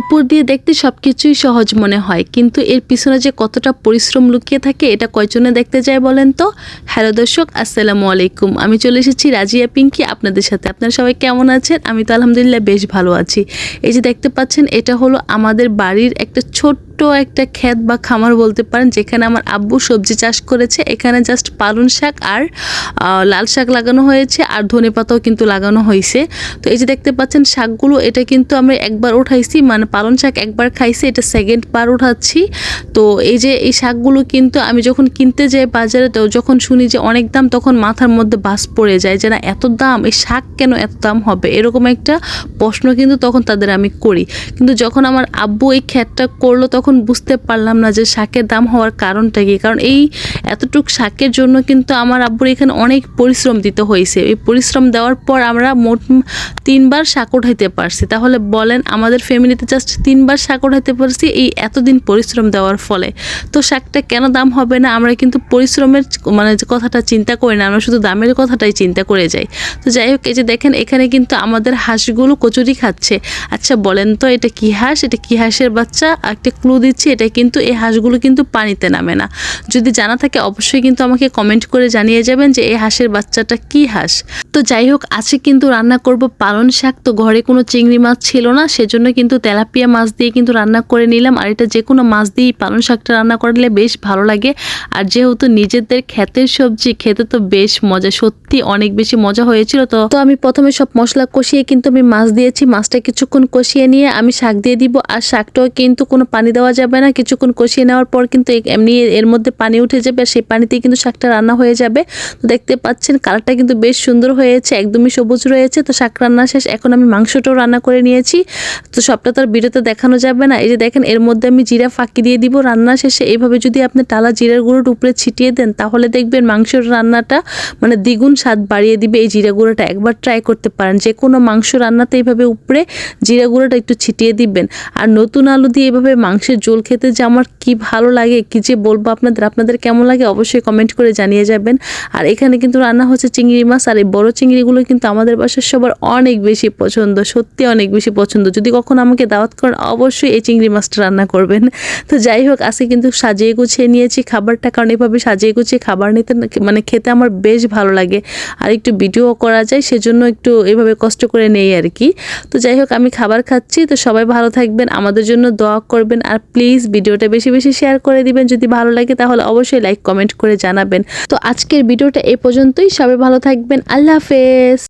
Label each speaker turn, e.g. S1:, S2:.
S1: উপর দিয়ে দেখতে সব কিছুই সহজ মনে হয়, কিন্তু এর পিছনে যে কতটা পরিশ্রম লুকিয়ে থাকে, এটা কয়জনে দেখতে যায় বলেন তো? হ্যালো দর্শক, আসসালামু আলাইকুম। আমি চলে এসেছি রাজিয়া পিঙ্কি আপনাদের সাথে। আপনারা সবাই কেমন আছেন? আমি তো আলহামদুলিল্লাহ বেশ ভালো আছি। এই যে দেখতে পাচ্ছেন, এটা হলো আমাদের বাড়ির একটা ছোট্ট একটা ক্ষেত বা খামার বলতে পারেন, যেখানে আমার আব্বু সবজি চাষ করেছে। এখানে জাস্ট পালং শাক আর লাল শাক লাগানো হয়েছে আর ধনে পাতাও কিন্তু লাগানো হয়েছে তো এই যে দেখতে পাচ্ছেন, শাকগুলো, এটা কিন্তু আমরা একবার উঠাইছি মানে পালং শাক একবার খাইছি, এটা সেকেন্ড বার উঠাচ্ছি। তো এই যে এই শাকগুলো কিন্তু আমি যখন কিনতে যাই বাজারে, তো যখন শুনি যে অনেক দাম, তখন মাথার মধ্যে বাস পড়ে যায় যে না, এত দাম, এই শাক কেন এত দাম হবে? এরকম একটা প্রশ্ন কিন্তু তখন তাদের আমি করি। কিন্তু যখন আমার আব্বু এই ক্ষেতটা করল, তখন বুঝতে পারলাম না যে শাকের দাম হওয়ার কারণটা কি। কারণ এই এতটুক শাকের জন্য কিন্তু আমার আব্বুর এখানে অনেক পরিশ্রম দিতে হয়েছে। এই পরিশ্রম দেওয়ার পর আমরা মোট তিনবার শাক উঠাইতে পারছি। তাহলে বলেন, আমাদের ফ্যামিলিতে জাস্ট তিনবার শাক উঠাইতে পারছি এই এতদিন পরিশ্রম দেওয়ার ফলে। তো শাকটা কেন দাম হবে না? আমরা কিন্তু পরিশ্রমের মানে কথাটা চিন্তা করি না, আমরা শুধু দামের কথাটাই চিন্তা করে যাই। তো যাই হোক, এই যে দেখেন, এখানে কিন্তু আমাদের হাঁসগুলো কচুরি খাচ্ছে। আচ্ছা বলেন তো এটা কি হাঁস? এটা কি হাঁসের বাচ্চা? একটা ক্লু দিচ্ছি, এটা কিন্তু এই হাঁসগুলো কিন্তু পানিতে নামে না। যদি জানা থাকে, অবশ্যই কিন্তু আমাকে কমেন্ট করে জানিয়ে যাবেন যে এই হাঁসের বাচ্চাটা কি হাঁস। তো যাই হোক, আজকে কিন্তু রান্না করব পালন শাক। তো ঘরে কোনো চিংড়ি মাছ ছিল না, সেজন্য কিন্তু তেলাপিয়া মাছ দিয়ে কিন্তু রান্না করে নিলাম। আর এটা যে কোনো মাছ দিয়েই পালন শাকটা রান্না করলে বেশ ভালো লাগে। আর যেহেতু নিজেদের ক্ষেতের সবজি, খেতে তো বেশ মজা, সত্যি অনেক বেশি মজা হয়েছিল। তো তো আমি প্রথমে সব মশলা কষিয়ে কিন্তু আমি মাছ দিয়েছি। মাছটা কিছুক্ষণ কষিয়ে নিয়ে আমি শাক দিয়ে দিব। আর শাকটাও কিন্তু কোনো পানি দেওয়া যাবে না। কিছুক্ষণ কষিয়ে নেওয়ার পর কিন্তু এমনি এর মধ্যে পানি উঠে যাবে। আর সেই পানিতেই কিন্তু শাকটা রান্না হয়ে যাবে। তো দেখতে পাচ্ছেন, কালারটা কিন্তু বেশ সুন্দর হয়েছে। একদমই সবুজ রয়েছে। তো শাক রান্না শেষ। এখন আমি মাংসটাও রান্না করে নিয়েছি। তো সবটা তো ভিডিওতে দেখানো যাবে না। এই যে দেখেন, এর মধ্যে আমি জিরা ফাঁকি দিয়ে দিব রান্না শেষে। এইভাবে যদি আপনি টালা জিরার গুঁড়োটা উপরে ছিটিয়ে দেন, তাহলে দেখবেন মাংসের রান্নাটা মানে দ্বিগুণ স্বাদ বাড়িয়ে দিবে এই জিরা গুঁড়োটা। একবার ট্রাই করতে পারেন। যে কোনো মাংস রান্নাতে এইভাবে উপরে জিরা গুঁড়োটা একটু ছিটিয়ে দিবেন। আর নতুন আলু দিয়ে এভাবে মাংসের ঝোল খেতে যে আমার কি ভালো লাগে, কি যে বলব আপনাদের আপনাদের কেমন লাগে অবশ্যই কমেন্ট করে জানিয়ে যাবেন। আর এখানে কিন্তু রান্না হচ্ছে চিংড়ি মাছ, আর এই বড়ো চিংড়িগুলো কিন্তু আমাদের বাসার সবার অনেক বেশি পছন্দ, সত্যি অনেক বেশি পছন্দ। যদি কখনো আমাকে দাওয়াত করেন, অবশ্যই এই চিংড়ি মাছটা রান্না করবেন। তো যাই হোক, আজকে কিন্তু সাজিয়ে গুছিয়ে নিয়েছি খাবারটা, কারণ এভাবে সাজিয়ে গুছিয়ে খাবার নিতে মানে খেতে আমার বেশ ভালো লাগে। আর একটু ভিডিও করা যায়, সেজন্য একটু এভাবে কষ্ট করে নেই আর কি। তো যাই হোক, আমি খাবার খাচ্ছি, তো সবাই ভালো থাকবেন, আমাদের জন্য দোয়া করবেন, আর প্লিজ ভিডিওটা বেশি বেশি শেয়ার করে দিবেন, যদি ভালো লাগে তাহলে অবশ্যই লাইক, কমেন্ট করে জানাবেন। তো আজকের ভিডিওটা এ পর্যন্তই, সবাই ভালো থাকবেন, আল্লাহ হাফেজ।